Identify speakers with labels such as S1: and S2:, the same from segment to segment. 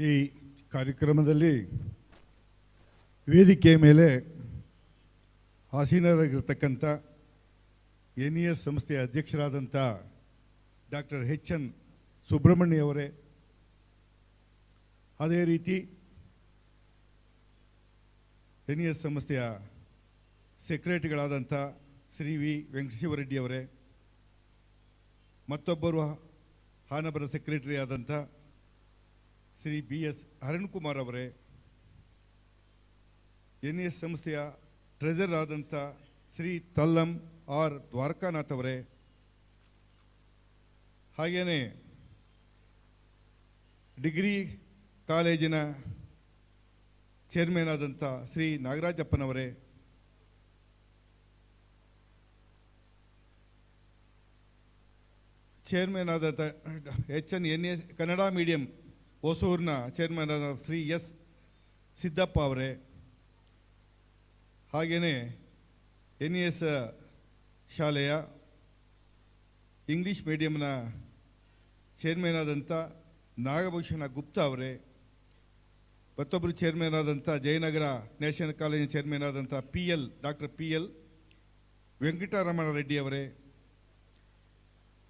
S1: ಈ ಕಾರ್ಯಕ್ರಮದಲ್ಲಿ ವೇದಿಕೆಯ ಮೇಲೆ ಆಸೀನರಾಗಿರ್ತಕ್ಕಂಥ ಎನ್ ಇ ಎಸ್ ಸಂಸ್ಥೆಯ ಅಧ್ಯಕ್ಷರಾದಂಥ ಡಾಕ್ಟರ್ ಹೆಚ್ ಎನ್ ಸುಬ್ರಹ್ಮಣ್ಯವರೇ ಅದೇ ರೀತಿ ಎನ್ ಇ ಎಸ್ ಸಂಸ್ಥೆಯ ಸೆಕ್ರೆಟರಿಗಳಾದಂಥ ಶ್ರೀ ವಿ. ವೆಂಕಟಶಿವರೆಡ್ಡಿಯವರೇ ಮತ್ತೊಬ್ಬರು ಹಾನಬರ ಸೆಕ್ರೆಟರಿ ಆದಂಥ ಶ್ರೀ ಬಿ ಎಸ್ ಅರುಣ್ಕುಮಾರ್ ಅವರೇ, ಎನ್ ಎಸ್ ಸಂಸ್ಥೆಯ ಟ್ರೆಜರ್ ಆದಂಥ ಶ್ರೀ ತಲ್ಲಂ ಆರ್ ದ್ವಾರಕಾನಾಥ್ ಅವರೇ ಹಾಗೆಯೇ ಡಿಗ್ರಿ ಕಾಲೇಜಿನ ಚೇರ್ಮನ್ ಆದಂಥ ಶ್ರೀ ನಾಗರಾಜಪ್ಪನವರೇ ಚೇರ್ಮನ್ ಆದಂಥ H N N A Kannada medium ಹೊಸೂರಿನ chairman ಆದ ಶ್ರೀ ಎಸ್ ಸಿದ್ದಪ್ಪ ಅವರೇ ಹಾಗೆಯೇ ಎನ್ ಎಸ್ ಶಾಲೆಯ ಇಂಗ್ಲೀಷ್ ಮೀಡಿಯಂನ ಚೇರ್ಮನ್ ಆದಂಥ ನಾಗಭೂಷಣ ಗುಪ್ತಾ ಅವರೇ, ಮತ್ತೊಬ್ಬರು ಚೇರ್ಮನ್ ಆದಂಥ ಜಯನಗರ ನ್ಯಾಷನಲ್ ಕಾಲೇಜಿನ ಚೇರ್ಮನ್ ಆದಂಥ P L, doctor P L Venkataramana Reddy ಅವರೇ,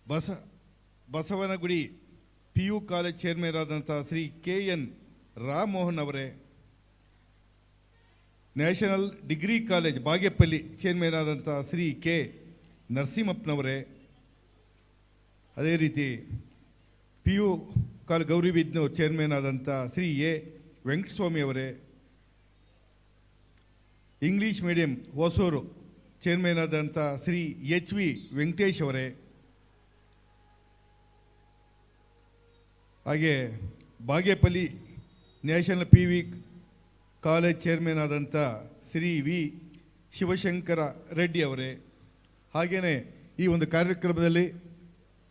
S1: ಬಸ Basavanagudi P U college chairman ಆದಂಥ ಶ್ರೀ ಕೆ ಎನ್ ರಾಮಮೋಹನ್ ಅವರೇ, national degree college Bagepalli chairman ಆದಂಥ ಶ್ರೀ ಕೆ. ನರಸಿಂಹಪ್ಪನವರೇ, ಅದೇ ರೀತಿ ಪಿ ಯು ಕಾಲ್ ಗೌರಿಬಿದ್ನೂರ್ ಚೇರ್ಮನ್ ಆದಂಥ ಶ್ರೀ ಎ. ವೆಂಕಟಸ್ವಾಮಿ ಅವರೇ, ಇಂಗ್ಲೀಷ್ ಮೀಡಿಯಂ ಹೊಸೂರು ಚೇರ್ಮನ್ ಆದಂಥ ಶ್ರೀ ಎಚ್ ವಿ ವೆಂಕಟೇಶ್ ಅವರೇ ಹಾಗೆ Bagepalli national P V college chairman ಆದಂಥ ಶ್ರೀ ವಿ ಶಿವಶಂಕರ ರೆಡ್ಡಿ ಅವರೇ ಹಾಗೆಯೇ ಈ ಒಂದು ಕಾರ್ಯಕ್ರಮದಲ್ಲಿ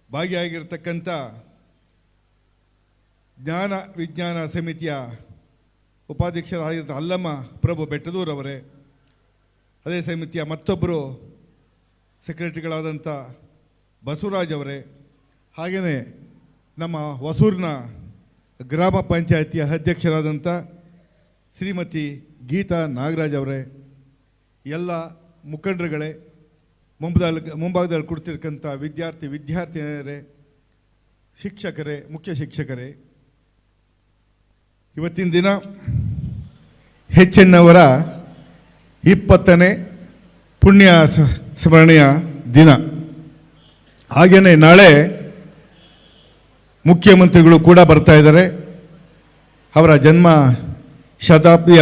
S1: ಭಾಗಿಯಾಗಿರ್ತಕ್ಕಂಥ ಜ್ಞಾನ ವಿಜ್ಞಾನ ಸಮಿತಿಯ ಉಪಾಧ್ಯಕ್ಷರಾಗಿರ್ತ ಅಲ್ಲಮ್ಮ ಪ್ರಭು ಬೆಟ್ಟದೂರವರೇ ಅದೇ ಸಮಿತಿಯ ಮತ್ತೊಬ್ಬರು ಸೆಕ್ರೆಟರಿಗಳಾದಂಥ ಬಸವರಾಜ್ ಅವರೇ ಹಾಗೆಯೇ ನಮ್ಮ ಹೊಸೂರಿನ ಗ್ರಾಮ ಪಂಚಾಯಿತಿಯ ಅಧ್ಯಕ್ಷರಾದಂಥ ಶ್ರೀಮತಿ ಗೀತಾ ನಾಗರಾಜ್ ಅವರೇ, ಎಲ್ಲ ಮುಖಂಡರುಗಳೇ ಮುಂಬದಲ್ಲಿ ಮುಂಭಾಗದಲ್ಲಿ ಕೊಡ್ತಿರ್ತಕ್ಕಂಥ ವಿದ್ಯಾರ್ಥಿ ವಿದ್ಯಾರ್ಥಿನಿಯರೇ, ಶಿಕ್ಷಕರೇ, ಮುಖ್ಯ ಶಿಕ್ಷಕರೇ, ಇವತ್ತಿನ ದಿನ ಹೆಚ್ಚಿನವರ ಇಪ್ಪತ್ತನೇ ಪುಣ್ಯ ಸ್ಮರಣೆಯ ದಿನ. ಹಾಗೆಯೇ ನಾಳೆ ಮುಖ್ಯಮಂತ್ರಿಗಳು ಕೂಡ ಬರ್ತಾ ಇದ್ದಾರೆ. ಅವರ ಜನ್ಮ ಶತಾಬ್ದಿಯ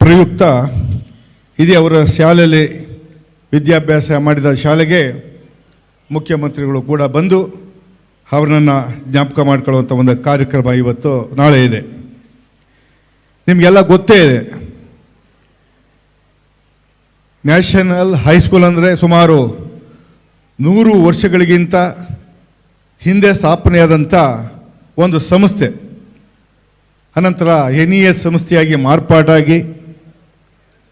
S1: ಪ್ರಯುಕ್ತ. ಇದೇ ಅವರ ಶಾಲೆಯಲ್ಲಿ ವಿದ್ಯಾಭ್ಯಾಸ ಮಾಡಿದ ಶಾಲೆಗೆ ಮುಖ್ಯಮಂತ್ರಿಗಳು ಕೂಡ ಬಂದು ಅವರನ್ನು ಜ್ಞಾಪಕ ಮಾಡ್ಕೊಳ್ಳುವಂಥ ಒಂದು ಕಾರ್ಯಕ್ರಮ ಇವತ್ತು ನಾಳೆ ಇದೆ. ನಿಮಗೆಲ್ಲ ಗೊತ್ತೇ ಇದೆ. ನ್ಯಾಷನಲ್ ಹೈಸ್ಕೂಲ್ ಅಂದರೆ ಸುಮಾರು ನೂರು ವರ್ಷಗಳಿಗಿಂತ ಹಿಂದೆ ಸ್ಥಾಪನೆಯಾದಂಥ ಒಂದು ಸಂಸ್ಥೆ. ಅನಂತರ ಎನ್ ಇ ಎಸ್ ಸಂಸ್ಥೆಯಾಗಿ ಮಾರ್ಪಾಟಾಗಿ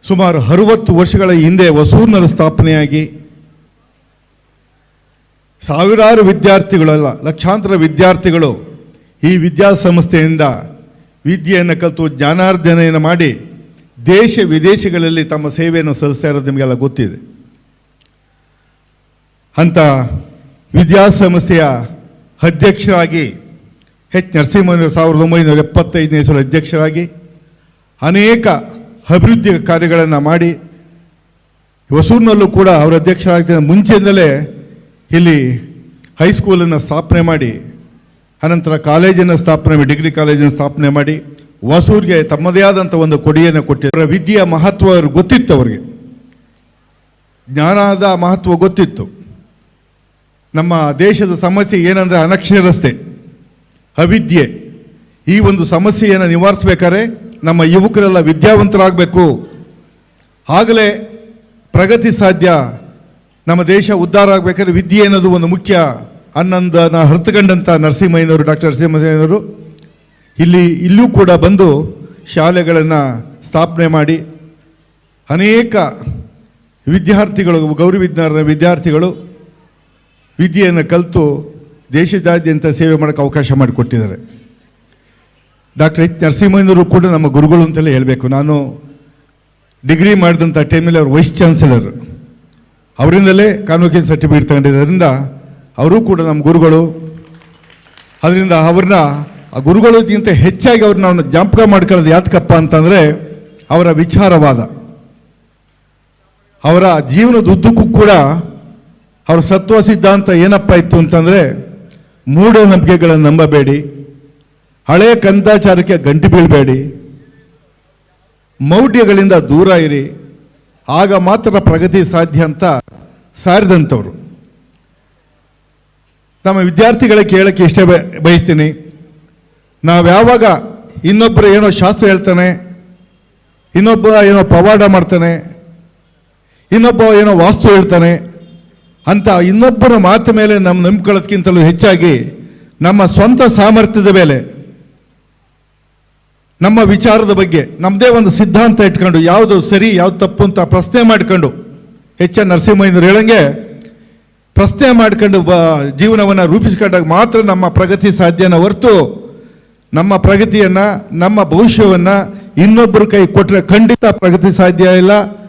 S1: ಸುಮಾರು ಅರುವತ್ತು ವರ್ಷಗಳ ಹಿಂದೆ ಹೊಸೂರಿನಲ್ಲಿ ಸ್ಥಾಪನೆಯಾಗಿ, ಸಾವಿರಾರು ವಿದ್ಯಾರ್ಥಿಗಳಲ್ಲ ಲಕ್ಷಾಂತರ ವಿದ್ಯಾರ್ಥಿಗಳು ಈ ವಿದ್ಯಾಸಂಸ್ಥೆಯಿಂದ ವಿದ್ಯೆಯನ್ನು ಕಲಿತು ಜ್ಞಾನಾರ್ಜನೆಯನ್ನು ಮಾಡಿ ದೇಶ ವಿದೇಶಗಳಲ್ಲಿ ತಮ್ಮ ಸೇವೆಯನ್ನು ಸಲ್ಲಿಸ್ತಾ ಇರೋದು ನಿಮಗೆಲ್ಲ ಗೊತ್ತಿದೆ. ಅಂಥ ವಿದ್ಯಾಸಂಸ್ಥೆಯ ಅಧ್ಯಕ್ಷರಾಗಿ ಎಚ್ ನರಸಿಂಹನ್ ಸಾವಿರದ ಒಂಬೈನೂರ ಎಪ್ಪತ್ತೈದನೇ ಸಲ ಅಧ್ಯಕ್ಷರಾಗಿ ಅನೇಕ ಅಭಿವೃದ್ಧಿ ಕಾರ್ಯಗಳನ್ನು ಮಾಡಿ ಹೊಸೂರಿನಲ್ಲೂ ಕೂಡ ಅವರ ಅಧ್ಯಕ್ಷರಾಗಿದ್ದ ಮುಂಚೆಯಿಂದಲೇ ಇಲ್ಲಿ ಹೈಸ್ಕೂಲನ್ನು ಸ್ಥಾಪನೆ ಮಾಡಿ, ಅನಂತರ ಕಾಲೇಜನ್ನು ಸ್ಥಾಪನೆ ಮಾಡಿ ಡಿಗ್ರಿ ಕಾಲೇಜನ್ನು ಸ್ಥಾಪನೆ ಮಾಡಿ, ಹೊಸೂರಿಗೆ ತಮ್ಮದೇ ಆದಂಥ ಒಂದು ಕೊಡುಗೆಯನ್ನು ಕೊಟ್ಟಿದ್ದಾರೆ. ವಿದ್ಯೆಯ ಮಹತ್ವ ಗೊತ್ತಿತ್ತು ಅವರಿಗೆ. ಜ್ಞಾನದ ಮಹತ್ವ ಗೊತ್ತಿತ್ತು. ನಮ್ಮ ದೇಶದ ಸಮಸ್ಯೆ ಏನಂದರೆ ಅನಕ್ಷರಸ್ತೆ ಅವಿದ್ಯೆ. ಈ ಒಂದು ಸಮಸ್ಯೆಯನ್ನು ನಿವಾರಿಸಬೇಕಾದ್ರೆ ನಮ್ಮ ಯುವಕರೆಲ್ಲ ವಿದ್ಯಾವಂತರಾಗಬೇಕು. ಆಗಲೇ ಪ್ರಗತಿ ಸಾಧ್ಯ, ನಮ್ಮ ದೇಶ ಉದ್ಧಾರ ಆಗಬೇಕಾದ್ರೆ ವಿದ್ಯೆ ಅನ್ನೋದು ಒಂದು ಮುಖ್ಯ. ಅನ್ನಂದನ ಹೊರತುಕೊಂಡಂಥ ನರಸಿಂಹಯ್ಯನವರು, ಡಾಕ್ಟರ್ ನರಸಿಂಹಯ್ಯನವರು ಇಲ್ಲಿ ಇಲ್ಲೂ ಕೂಡ ಬಂದು ಶಾಲೆಗಳನ್ನು ಸ್ಥಾಪನೆ ಮಾಡಿ ಅನೇಕ ವಿದ್ಯಾರ್ಥಿಗಳು ಗೌರಿ ವಿಜ್ಞಾನದ ವಿದ್ಯಾರ್ಥಿಗಳು ವಿದ್ಯೆಯನ್ನು ಕಲಿತು ದೇಶದಾದ್ಯಂತ ಸೇವೆ ಮಾಡೋಕ್ಕೆ ಅವಕಾಶ ಮಾಡಿಕೊಟ್ಟಿದ್ದಾರೆ. ಡಾಕ್ಟರ್ ಎಚ್ ನರಸಿಂಹಯ್ಯನವರು ಕೂಡ ನಮ್ಮ ಗುರುಗಳು ಅಂತಲೇ ಹೇಳಬೇಕು. ನಾನು ಡಿಗ್ರಿ ಮಾಡಿದಂಥ ಟೈಮಲ್ಲಿ ಅವರು ವೈಸ್ ಚಾನ್ಸಲರ್. ಅವರಿಂದಲೇ ಕಾನ್ವೊಕೇಶನ್ ಸರ್ಟಿಫಿಕೇಟ್ ತಗೊಂಡಿದ್ದರಿಂದ ಅವರು ಕೂಡ ನಮ್ಮ ಗುರುಗಳು. ಅದರಿಂದ ಅವ್ರನ್ನ, ಆ ಗುರುಗಳಿಗಿಂತ ಹೆಚ್ಚಾಗಿ ಅವ್ರನ್ನ ನಾವು ಜ್ಞಾಪಕ ಮಾಡ್ಕೊಳ್ಳೋದು ಯಾತಕಪ್ಪ ಅಂತಂದರೆ ಅವರ ವಿಚಾರವಾದ, ಅವರ ಜೀವನದ ಉದ್ದಕ್ಕೂ ಕೂಡ ಅವರ ಸತ್ವ ಸಿದ್ಧಾಂತ ಏನಪ್ಪ ಇತ್ತು ಅಂತಂದರೆ ಮೂಢನಂಬಿಕೆಗಳನ್ನು ನಂಬಬೇಡಿ, ಹಳೆ ಕಂದಾಚಾರಕ್ಕೆ ಗಂಟು ಬೀಳಬೇಡಿ, ಮೌಢ್ಯಗಳಿಂದ ದೂರ ಇರಿ, ಆಗ ಮಾತ್ರ ಪ್ರಗತಿ ಸಾಧ್ಯ ಅಂತ ಸಾರಿದಂಥವ್ರು. ನಮ್ಮ ವಿದ್ಯಾರ್ಥಿಗಳ ಕೇಳೋಕ್ಕೆ ಇಷ್ಟ ಬಯಸ್ತೀನಿ. ನಾವು ಯಾವಾಗ ಇನ್ನೊಬ್ಬರು ಏನೋ ಶಾಸ್ತ್ರ ಹೇಳ್ತಾನೆ, ಇನ್ನೊಬ್ಬ ಏನೋ ಪವಾಡ ಮಾಡ್ತಾನೆ, ಇನ್ನೊಬ್ಬ ಏನೋ ವಾಸ್ತು ಹೇಳ್ತಾನೆ ಅಂತ ಇನ್ನೊಬ್ಬರ ಮಾತು ಮೇಲೆ ನಮ್ಮ ನಂಬ್ಕೊಳ್ಳೋದಕ್ಕಿಂತಲೂ ಹೆಚ್ಚಾಗಿ ನಮ್ಮ ಸ್ವಂತ ಸಾಮರ್ಥ್ಯದ ಮೇಲೆ, ನಮ್ಮ ವಿಚಾರದ ಬಗ್ಗೆ ನಮ್ಮದೇ ಒಂದು ಸಿದ್ಧಾಂತ ಇಟ್ಕೊಂಡು, ಯಾವುದು ಸರಿ, ಯಾವ್ದು ತಪ್ಪು ಅಂತ ಪ್ರಶ್ನೆ ಮಾಡ್ಕೊಂಡು, ಎಚ್ ಎನ್ ನರಸಿಂಹಯ್ಯನವರು ಹೇಳಂಗೆ, ಪ್ರಶ್ನೆ ಮಾಡ್ಕೊಂಡು ಬ, ಜೀವನವನ್ನು ರೂಪಿಸ್ಕೊಂಡಾಗ ಮಾತ್ರ ನಮ್ಮ ಪ್ರಗತಿ ಸಾಧ್ಯನ ಹೊರತು, ನಮ್ಮ ಪ್ರಗತಿಯನ್ನು, ನಮ್ಮ ಭವಿಷ್ಯವನ್ನು ಇನ್ನೊಬ್ಬರ ಕೈ ಕೊಟ್ಟರೆ ಖಂಡಿತ ಪ್ರಗತಿ ಸಾಧ್ಯ ಇಲ್ಲ.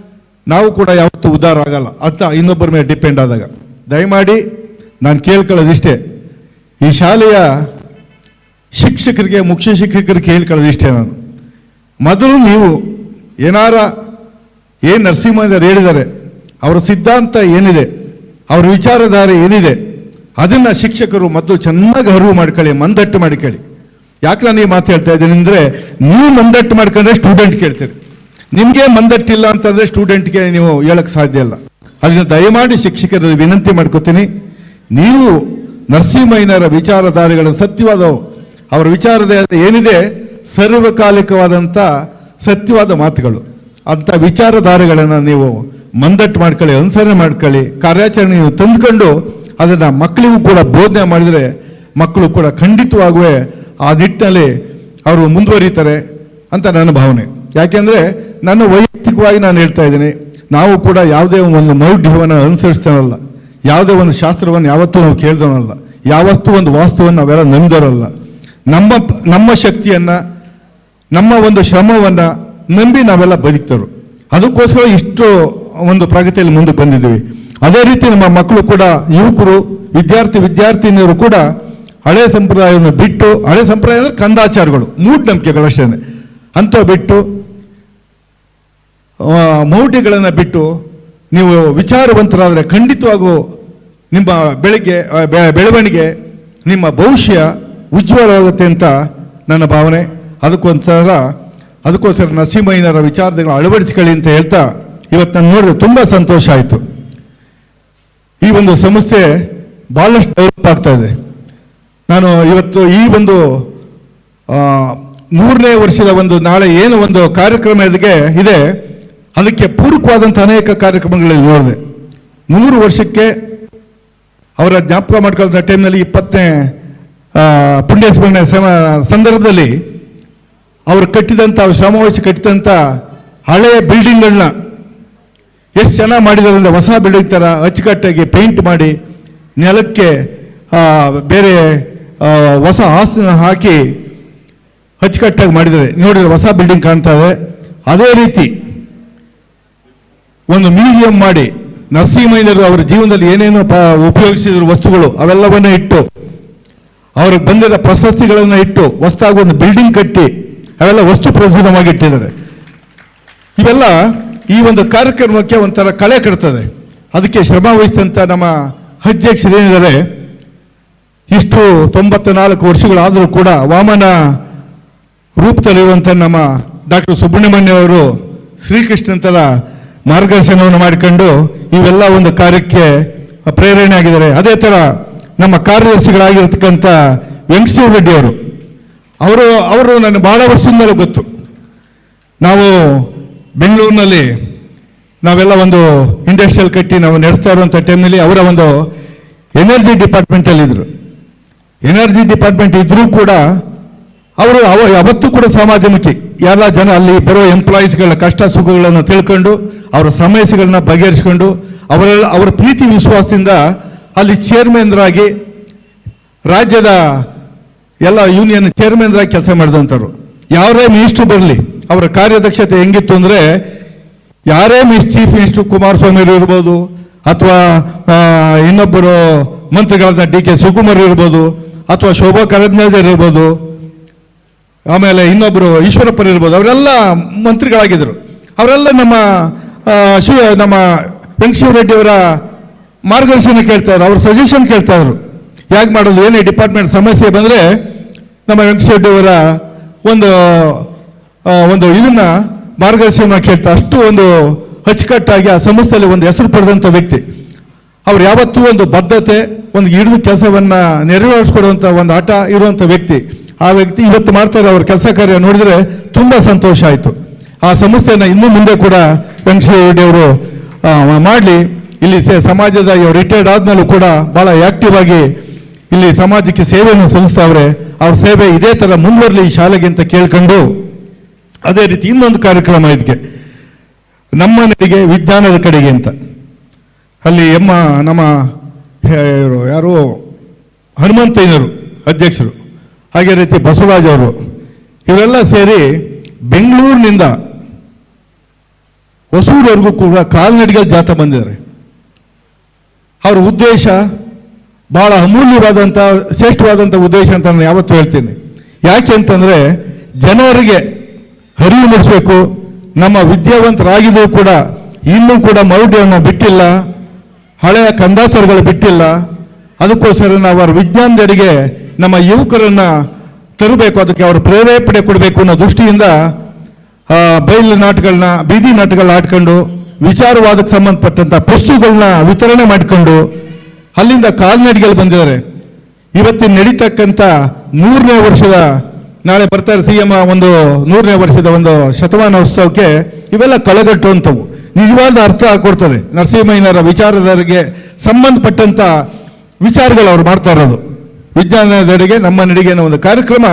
S1: ನಾವು ಕೂಡ ಯಾವತ್ತೂ ಉದ್ಧಾರ ಆಗಲ್ಲ ಅಂತ ಇನ್ನೊಬ್ಬರ ಮೇಲೆ ಡಿಪೆಂಡ್ ಆದಾಗ. ದಯಮಾಡಿ ನಾನು ಕೇಳ್ಕೊಳ್ಳೋದಿಷ್ಟೇ, ಈ ಶಾಲೆಯ ಶಿಕ್ಷಕರಿಗೆ, ಮುಖ್ಯ ಶಿಕ್ಷಕರಿಗೆ ಹೇಳ್ಕೊಳ್ಳೋದಿಷ್ಟೇ ನಾನು. ಮೊದಲು ನೀವು ಏನಾರ, ಏನು ನರಸಿಂಹಯ್ಯನವರು ಹೇಳಿದ್ದಾರೆ, ಅವರ ಸಿದ್ಧಾಂತ ಏನಿದೆ, ಅವರ ವಿಚಾರಧಾರೆ ಏನಿದೆ, ಅದನ್ನು ಶಿಕ್ಷಕರು ಮೊದಲು ಚೆನ್ನಾಗಿ ಅರಿವು ಮಾಡ್ಕೊಳ್ಳಿ, ಮಂದಟ್ಟು ಮಾಡ್ಕೊಳ್ಳಿ ಯಾಕೆ ನಾನು ಈ ಮಾತು ಹೇಳ್ತಾ ಇದ್ದೀನಿ ಅಂದರೆ, ನೀವು ಮಂದಟ್ಟು ಮಾಡ್ಕೊಂಡ್ರೆ ಸ್ಟೂಡೆಂಟ್ ಕೇಳ್ತೀರಿ. ನಿಮಗೆ ಮಂದಟ್ಟಿಲ್ಲ ಅಂತಂದರೆ ಸ್ಟೂಡೆಂಟ್ಗೆ ನೀವು ಹೇಳಕ್ಕೆ ಸಾಧ್ಯ ಇಲ್ಲ. ಅದನ್ನು ದಯಮಾಡಿ ಶಿಕ್ಷಕರಲ್ಲಿ ವಿನಂತಿ ಮಾಡ್ಕೋತೀನಿ. ನೀವು ನರಸಿಂಹಯ್ಯನವರ ವಿಚಾರಧಾರೆಗಳ ಸತ್ಯವಾದವು. ಅವರ ವಿಚಾರದ ಏನಿದೆ? ಸರ್ವಕಾಲಿಕವಾದಂಥ ಸತ್ಯವಾದ ಮಾತುಗಳು. ಅಂಥ ವಿಚಾರಧಾರೆಗಳನ್ನು ನೀವು ಮಂದಟ್ಟು ಮಾಡ್ಕೊಳ್ಳಿ, ಅನುಸರಣೆ ಮಾಡ್ಕೊಳ್ಳಿ, ಕಾರ್ಯಾಚರಣೆ ನೀವು ತಂದುಕೊಂಡು ಅದನ್ನು ಮಕ್ಕಳಿಗೂ ಕೂಡ ಬೋಧನೆ ಮಾಡಿದರೆ ಮಕ್ಕಳು ಕೂಡ ಖಂಡಿತವಾಗುವೆ ಆ ನಿಟ್ಟಿನಲ್ಲಿ ಅವರು ಮುಂದುವರಿತಾರೆ ಅಂತ ನನ್ನ ಭಾವನೆ. ಯಾಕೆಂದರೆ ನನ್ನ ವೈಯಕ್ತಿಕವಾಗಿ ನಾನು ಹೇಳ್ತಾ ಇದ್ದೀನಿ, ನಾವು ಕೂಡ ಯಾವುದೇ ಒಂದು ಮೌಢ್ಯವನ್ನು ಅನುಸರಿಸ್ತಾನಲ್ಲ, ಯಾವುದೇ ಒಂದು ಶಾಸ್ತ್ರವನ್ನು ಯಾವತ್ತೂ ನಾವು ಕೇಳ್ದವನಲ್ಲ, ಯಾವತ್ತೂ ಒಂದು ವಾಸ್ತುವನ್ನು ನಾವೆಲ್ಲ ನಂಬಿದವರಲ್ಲ. ನಮ್ಮ ನಮ್ಮ ಶಕ್ತಿಯನ್ನು, ನಮ್ಮ ಒಂದು ಶ್ರಮವನ್ನು ನಂಬಿ ನಾವೆಲ್ಲ ಬದುಕ್ತರು ಅದಕ್ಕೋಸ್ಕರ ಇಷ್ಟು ಒಂದು ಪ್ರಗತಿಯಲ್ಲಿ ಮುಂದೆ ಬಂದಿದ್ದೀವಿ. ಅದೇ ರೀತಿ ನಮ್ಮ ಮಕ್ಕಳು ಕೂಡ, ಯುವಕರು, ವಿದ್ಯಾರ್ಥಿ, ವಿದ್ಯಾರ್ಥಿನಿಯರು ಕೂಡ ಹಳೆ ಸಂಪ್ರದಾಯವನ್ನು ಬಿಟ್ಟು, ಹಳೆ ಸಂಪ್ರದಾಯ ಅಂದರೆ ಕಂದಾಚಾರಗಳು, ಮೂಢನಂಬಿಕೆಗಳು ಅಷ್ಟೇ ಅಂತ ಬಿಟ್ಟು ಮೌಢ್ಯಗಳನ್ನು ಬಿಟ್ಟು ನೀವು ವಿಚಾರವಂತರಾದರೆ ಖಂಡಿತವಾಗೂ ನಿಮ್ಮ ಬೆಳಗ್ಗೆ ಬೆಳವಣಿಗೆ, ನಿಮ್ಮ ಭವಿಷ್ಯ ಉಜ್ವಲವಾಗುತ್ತೆ ಅಂತ ನನ್ನ ಭಾವನೆ. ಅದಕ್ಕೊಂಥರ ಅದಕ್ಕೋಸ್ಕರ ನರಸಿಂಹಯ್ಯನವರ ವಿಚಾರಗಳನ್ನು ಅಳವಡಿಸ್ಕೊಳ್ಳಿ ಅಂತ ಹೇಳ್ತಾ ಇವತ್ತು ನಾನು ನೋಡಿದ್ರೆ ತುಂಬ ಸಂತೋಷ ಆಯಿತು. ಈ ಒಂದು ಸಂಸ್ಥೆ ಭಾಳಷ್ಟು ಡೆವಲಪ್ ಆಗ್ತಾ ಇದೆ. ನಾನು ಇವತ್ತು ಈ ಒಂದು ಮೂರನೇ ವರ್ಷದ ಒಂದು ನಾಳೆ ಏನು ಒಂದು ಕಾರ್ಯಕ್ರಮ ಇದಕ್ಕೆ ಇದೆ. ಅದಕ್ಕೆ ಪೂರಕವಾದಂಥ ಅನೇಕ ಕಾರ್ಯಕ್ರಮಗಳಲ್ಲಿ ನೋಡಿದೆ. ನೂರು ವರ್ಷಕ್ಕೆ ಅವರ ಜ್ಞಾಪಕ ಮಾಡ್ಕೊಳ್ಳೋ ಟೈಮ್ನಲ್ಲಿ ಇಪ್ಪತ್ತನೇ ಪುಣ್ಯಸ್ಮರಣೆ ಪುಣ್ಯ ಸ್ಮರಣೆ ಸಮ- ಸಂದರ್ಭದಲ್ಲಿ ಅವರು ಕಟ್ಟಿದಂಥ, ಅವ್ರು ಶ್ರಮವಹಿಸಿ ಕಟ್ಟಿದಂಥ ಹಳೆಯ ಬಿಲ್ಡಿಂಗ್ಗಳನ್ನ ಎಷ್ಟು ಚೆನ್ನಾಗಿ ಮಾಡಿದ್ದಾರೆ ಅಂದರೆ ಹೊಸ ಬಿಲ್ಡಿಂಗ್ ಥರ ಅಚ್ಚುಕಟ್ಟಾಗಿ ಪೇಂಟ್ ಮಾಡಿ ನೆಲಕ್ಕೆ ಬೇರೆ ಹೊಸ ಹಾಸನ ಹಾಕಿ ಅಚ್ಚುಕಟ್ಟಾಗಿ ಮಾಡಿದ್ದಾರೆ. ನೋಡಿದ್ರೆ ಹೊಸ ಬಿಲ್ಡಿಂಗ್ ಕಾಣ್ತಾ ಇದೆ. ಅದೇ ರೀತಿ ಒಂದು ಮ್ಯೂಸಿಯಂ ಮಾಡಿ ನರಸಿಂಹಯ್ಯರು ಅವರ ಜೀವನದಲ್ಲಿ ಏನೇನು ಉಪಯೋಗಿಸಿದ್ರು ವಸ್ತುಗಳು, ಅವೆಲ್ಲವನ್ನ ಇಟ್ಟು, ಅವ್ರಿಗೆ ಬಂದಿದ್ದ ಪ್ರಶಸ್ತಿಗಳನ್ನು ಇಟ್ಟು, ಹೊಸದಾಗಿ ಒಂದು ಬಿಲ್ಡಿಂಗ್ ಕಟ್ಟಿ, ಅವೆಲ್ಲ ವಸ್ತು ಪ್ರದರ್ಶನವಾಗಿ ಇಟ್ಟಿದ್ದಾರೆ ಇವೆಲ್ಲ ಈ ಒಂದು ಕಾರ್ಯಕ್ರಮಕ್ಕೆ ಒಂಥರ ಕಳೆ ಕಟ್ತದೆ. ಅದಕ್ಕೆ ಶ್ರಮ ವಹಿಸಿದಂಥ ನಮ್ಮ ಅಧ್ಯಕ್ಷರು ಏನಿದ್ದಾರೆ, ಇಷ್ಟು ತೊಂಬತ್ತ ನಾಲ್ಕು ವರ್ಷಗಳಾದರೂ ಕೂಡ ವಾಮನ ರೂಪದಲ್ಲಿರುವಂಥ ನಮ್ಮ ಡಾಕ್ಟರ್ ಸುಬ್ರಹ್ಮಣ್ಯ ಅವರು ಶ್ರೀಕೃಷ್ಣಂತರ ಮಾರ್ಗದರ್ಶನವನ್ನು ಮಾಡಿಕೊಂಡು ಇವೆಲ್ಲ ಒಂದು ಕಾರ್ಯಕ್ಕೆ ಪ್ರೇರಣೆ ಆಗಿದ್ದಾರೆ ಅದೇ ಥರ ನಮ್ಮ ಕಾರ್ಯದರ್ಶಿಗಳಾಗಿರ್ತಕ್ಕಂಥ ವೆಂಕಟೇಶ್ವರ ರೆಡ್ಡಿ ಅವರು ಅವರು ಅವರು ಬಹಳ ವರ್ಷದಿಂದಲೂ ಗೊತ್ತು. ನಾವು ಬೆಂಗಳೂರಿನಲ್ಲಿ ನಾವೆಲ್ಲ ಒಂದು ಇಂಡಸ್ಟ್ರಿಯಲ್ ಕಟ್ಟಿ ನಾವು ನಡೆಸ್ತಾ ಇರುವಂಥ ಟೈಮ್ನಲ್ಲಿ ಅವರ ಒಂದು ಎನರ್ಜಿ ಡಿಪಾರ್ಟ್ಮೆಂಟಲ್ಲಿದ್ದರು ಎನರ್ಜಿ ಡಿಪಾರ್ಟ್ಮೆಂಟ್ ಇದ್ದರೂ ಕೂಡ ಅವರು ಅವ ಯಾವತ್ತೂ ಕೂಡ ಸಮಾಜಮುಖಿ. ಎಲ್ಲ ಜನ ಅಲ್ಲಿ ಬರೋ ಎಂಪ್ಲಾಯೀಸ್ಗಳ ಕಷ್ಟ ಸುಖಗಳನ್ನು ತಿಳ್ಕೊಂಡು ಅವರ ಸಮಸ್ಯೆಗಳನ್ನ ಬಗೆಹರಿಸಿಕೊಂಡು ಅವರೆಲ್ಲ ಅವರ ಪ್ರೀತಿ ವಿಶ್ವಾಸದಿಂದ ಅಲ್ಲಿ ಚೇರ್ಮನ್ರಾಗಿ ರಾಜ್ಯದ ಎಲ್ಲ ಯೂನಿಯನ್ ಚೇರ್ಮನ್ರಾಗಿ ಕೆಲಸ ಮಾಡಿದಂಥವ್ರು. ಯಾರೇ ಮಿನಿಸ್ಟ್ರು ಬರಲಿ, ಅವರ ಕಾರ್ಯದಕ್ಷತೆ ಹೆಂಗಿತ್ತು ಅಂದರೆ ಯಾರೇ ಮಿಸ್ ಚೀಫ್ ಮಿನಿಸ್ಟ್ರು ಕುಮಾರಸ್ವಾಮಿ ಇರ್ಬೋದು, ಅಥವಾ ಇನ್ನೊಬ್ಬರು ಮಂತ್ರಿಗಳಾದ ಡಿ ಕೆ ಶಿವಕುಮಾರ್ ಇರ್ಬೋದು, ಅಥವಾ ಶೋಭಾ ಕರಂದ್ಲಾಜೆ ಇರ್ಬೋದು, ಆಮೇಲೆ ಇನ್ನೊಬ್ಬರು ಈಶ್ವರಪ್ಪರು ಇರ್ಬೋದು, ಅವರೆಲ್ಲ ಮಂತ್ರಿಗಳಾಗಿದ್ದರು. ಅವರೆಲ್ಲ ನಮ್ಮ ಶಿವ ನಮ್ಮ ವೆಂಕಟೇಶ್ವರ ಅವರ ಮಾರ್ಗದರ್ಶನ ಕೇಳ್ತಾ ಇದ್ರು ಅವ್ರ ಸಜೆಷನ್ ಕೇಳ್ತಾ ಇದ್ರು ಯಾಕೆ ಮಾಡೋದು? ಏನೇ ಡಿಪಾರ್ಟ್ಮೆಂಟ್ ಸಮಸ್ಯೆ ಬಂದರೆ ನಮ್ಮ ವೆಂಕಟೇಶ್ವರ ಒಂದು ಒಂದು ಇದನ್ನ ಮಾರ್ಗದರ್ಶನ ಕೇಳ್ತಾ, ಅಷ್ಟು ಒಂದು ಅಚ್ಚುಕಟ್ಟಾಗಿ ಆ ಸಂಸ್ಥೆಯಲ್ಲಿ ಒಂದು ಹೆಸರು ಪಡೆದಂಥ ವ್ಯಕ್ತಿ. ಅವ್ರು ಯಾವತ್ತೂ ಒಂದು ಬದ್ಧತೆ, ಒಂದು ಹಿಡಿದು ಕೆಲಸವನ್ನ ನೆರವೇರಿಸ್ಕೊಡುವಂಥ ಒಂದು ಆಟ ಇರುವಂಥ ವ್ಯಕ್ತಿ. ಆ ವ್ಯಕ್ತಿ ಇವತ್ತು ಮಾಡ್ತಾರೆ, ಅವ್ರ ಕೆಲಸ ಕಾರ್ಯ ನೋಡಿದ್ರೆ ತುಂಬಾ ಸಂತೋಷ ಆಯಿತು. ಆ ಸಂಸ್ಥೆಯನ್ನು ಇನ್ನು ಮುಂದೆ ಕೂಡ ವೆಂಕಟೇಶ್ವರ ಅವರು ಮಾಡಲಿ. ಇಲ್ಲಿ ಸಮಾಜದ ರಿಟೈರ್ಡ್ ಆದ್ಮೇಲೂ ಕೂಡ ಬಹಳ ಆಕ್ಟಿವ್ ಆಗಿ ಇಲ್ಲಿ ಸಮಾಜಕ್ಕೆ ಸೇವೆಯನ್ನು ಸಲ್ಲಿಸ್ತಾವ್ರೆ. ಅವ್ರ ಸೇವೆ ಇದೇ ತರ ಮುಂದುವರಲಿ ಈ ಶಾಲೆಗೆ ಅಂತ ಕೇಳ್ಕೊಂಡು ಅದೇ ರೀತಿ ಇನ್ನೊಂದು ಕಾರ್ಯಕ್ರಮ ಇದಕ್ಕೆ ನಮ್ಮ ನಡಿಗೆ ವಿಜ್ಞಾನದ ಕಡೆಗೆ ಅಂತ. ಅಲ್ಲಿ ಎಮ್ಮ, ನಮ್ಮ ಯಾರು? ಹನುಮಂತಯ್ಯನವರು ಅಧ್ಯಕ್ಷರು. ಹಾಗೆ ರೀತಿ ಬಸವರಾಜ್ ಅವರು. ಇವರೆಲ್ಲ ಸೇರಿ ಬೆಂಗಳೂರಿನಿಂದ ಹೊಸೂರವರೆಗೂ ಕೂಡ ಕಾಲ್ನಡಿಗೆ ಜಾತ ಬಂದಿದ್ದಾರೆ. ಅವರ ಉದ್ದೇಶ ಬಹಳ ಅಮೂಲ್ಯವಾದಂಥ ಶ್ರೇಷ್ಠವಾದಂಥ ಉದ್ದೇಶ ಅಂತ ನಾನು ಯಾವತ್ತೂ ಹೇಳ್ತೀನಿ. ಯಾಕೆ ಅಂತಂದರೆ ಜನರಿಗೆ ಅರಿವು ಮೂಡಿಸಬೇಕು. ನಮ್ಮ ವಿದ್ಯಾವಂತರಾಗಿದ್ದರೂ ಕೂಡ ಇನ್ನೂ ಕೂಡ ಮೌಢ್ಯವನ್ನು ಬಿಟ್ಟಿಲ್ಲ. ಹಳೆಯ ಕಂದಾಚಾರಗಳು ಬಿಟ್ಟಿಲ್ಲ. ಅದಕ್ಕೋಸ್ಕರ ನಾವು ಅವರ ವಿಜ್ಞಾನದೆಡೆಗೆ ನಮ್ಮ ಯುವಕರನ್ನು ತರಬೇಕು. ಅದಕ್ಕೆ ಅವರು ಪ್ರೇರೇಪಣೆ ಕೊಡಬೇಕು ಅನ್ನೋ ದೃಷ್ಟಿಯಿಂದ ಬಯಲು ನಾಟಗಳನ್ನ ಬೀದಿ ನಾಟಗಳನ್ನ ಆಡ್ಕೊಂಡು, ವಿಚಾರವಾದಕ್ಕೆ ಸಂಬಂಧಪಟ್ಟಂತ ಪುಸ್ತಕಗಳನ್ನ ವಿತರಣೆ ಮಾಡಿಕೊಂಡು, ಅಲ್ಲಿಂದ ಕಾಲ್ನಡಿಗೆಯಲ್ಲಿ ಬಂದಿದ್ದಾರೆ. ಇವತ್ತಿನ ನಡೀತಕ್ಕಂಥ ನೂರನೇ ವರ್ಷದ, ನಾಳೆ ಬರ್ತಾರೆ ಸಿ ಎಂ ಒಂದು ನೂರನೇ ವರ್ಷದ ಒಂದು ಶತಮಾನೋತ್ಸವಕ್ಕೆ ಇವೆಲ್ಲ ಕಳೆಗಟ್ಟುವಂಥವು ನಿಜವಾದ ಅರ್ಥ ಕೊಡ್ತದೆ. ನರಸಿಂಹಯ್ಯನವರ ವಿಚಾರದವರಿಗೆ ಸಂಬಂಧಪಟ್ಟಂತ ವಿಚಾರಗಳು ಅವ್ರು ಮಾಡ್ತಾ ಇರೋದು. ವಿಜ್ಞಾನದೆಡೆಗೆ ನಮ್ಮ ನಡಿಗೆ ಅನ್ನೋ ಒಂದು ಕಾರ್ಯಕ್ರಮ,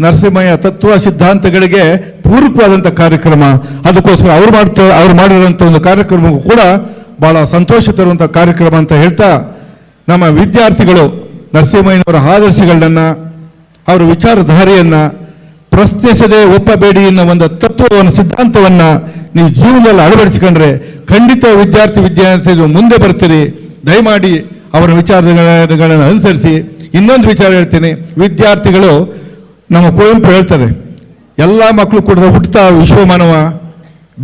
S1: ನರಸಿಂಹಯ್ಯ ತತ್ವ ಸಿದ್ಧಾಂತಗಳಿಗೆ ಪೂರಕವಾದಂಥ ಕಾರ್ಯಕ್ರಮ, ಅದಕ್ಕೋಸ್ಕರ ಅವ್ರು ಮಾಡ್ತಾ, ಅವ್ರು ಮಾಡಿರುವಂಥ ಒಂದು ಕಾರ್ಯಕ್ರಮಕ್ಕೂ ಕೂಡ ಭಾಳ ಸಂತೋಷ ತರುವಂಥ ಕಾರ್ಯಕ್ರಮ ಅಂತ ಹೇಳ್ತಾ ನಮ್ಮ ವಿದ್ಯಾರ್ಥಿಗಳು ನರಸಿಂಹಯ್ಯನವರ ಆದರ್ಶಗಳನ್ನು, ಅವರ ವಿಚಾರಧಾರೆಯನ್ನು, ಪ್ರಶ್ನಿಸದೆ ಒಪ್ಪಬೇಡಿ ಅನ್ನೋ ಒಂದು ತತ್ವವನ್ನು, ಸಿದ್ಧಾಂತವನ್ನು ನೀವು ಜೀವನದಲ್ಲಿ ಅಳವಡಿಸಿಕೊಂಡ್ರೆ ಖಂಡಿತ ವಿದ್ಯಾರ್ಥಿ, ವಿದ್ಯಾರ್ಥಿಗಳು ಮುಂದೆ ಬರ್ತೀರಿ. ದಯಮಾಡಿ ಅವರ ವಿಚಾರಗಳನ್ನು ಅನುಸರಿಸಿ. ಇನ್ನೊಂದು ವಿಚಾರ ಹೇಳ್ತೀನಿ. ವಿದ್ಯಾರ್ಥಿಗಳು ನಮ್ಮ ಕುವೆಂಪು ಹೇಳ್ತಾರೆ ಎಲ್ಲ ಮಕ್ಕಳು ಕೂಡ ಹುಟ್ಟುತ್ತಾ ವಿಶ್ವಮಾನವ,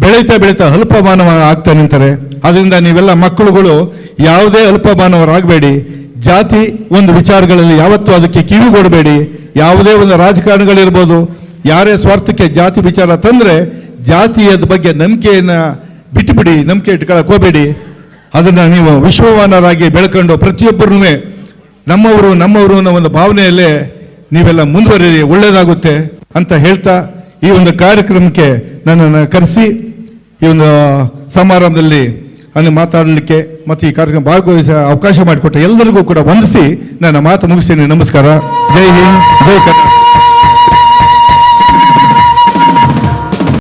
S1: ಬೆಳೀತಾ ಬೆಳೀತಾ ಅಲ್ಪ ಮಾನವ ಆಗ್ತಾ ನಿಂತಾರೆ. ಅದರಿಂದ ನೀವೆಲ್ಲ ಮಕ್ಕಳುಗಳು ಯಾವುದೇ ಅಲ್ಪ ಮಾನವರಾಗಬೇಡಿ ಜಾತಿ ಒಂದು ವಿಚಾರಗಳಲ್ಲಿ ಯಾವತ್ತೂ ಅದಕ್ಕೆ ಕಿವಿಗೊಡಬೇಡಿ ಯಾವುದೇ ಒಂದು ರಾಜಕಾರಣಗಳಿರ್ಬೋದು, ಯಾರೇ ಸ್ವಾರ್ಥಕ್ಕೆ ಜಾತಿ ವಿಚಾರ ತಂದರೆ ಜಾತಿಯದ ಬಗ್ಗೆ ನಂಬಿಕೆಯನ್ನು ಬಿಟ್ಟುಬಿಡಿ, ನಂಬಿಕೆ ಇಟ್ಕೊಳ್ಳೋಕೆ ಹೋಗಬೇಡಿ ಅದನ್ನು ನೀವು ವಿಶ್ವಮಾನರಾಗಿ ಬೆಳ್ಕೊಂಡು ಪ್ರತಿಯೊಬ್ಬರೂ ನಮ್ಮವರು ನಮ್ಮವರು ಅನ್ನೋ ಒಂದು ಭಾವನೆಯಲ್ಲೇ ನೀವೆಲ್ಲ ಮುಂದುವರಿ ಒಳ್ಳೇದಾಗುತ್ತೆ. ಅಂತ ಹೇಳ್ತಾ ಈ ಒಂದು ಕಾರ್ಯಕ್ರಮಕ್ಕೆ ನನ್ನನ್ನು ಕರೆಸಿ, ಈ ಒಂದು ಸಮಾರಂಭದಲ್ಲಿ ನಾನು ಮಾತಾಡಲಿಕ್ಕೆ ಮತ್ತು ಈ ಕಾರ್ಯಕ್ರಮ ಭಾಗವಹಿಸ ಅವಕಾಶ ಮಾಡಿಕೊಟ್ಟ ಎಲ್ಲರಿಗೂ ಕೂಡ ವಂದಿಸಿ ನನ್ನ ಮಾತು ಮುಗಿಸ್ತೀನಿ. ನಮಸ್ಕಾರ. ಜೈ ಹಿಂದ್, ಜೈ ಕರ್ನಾಟಕ.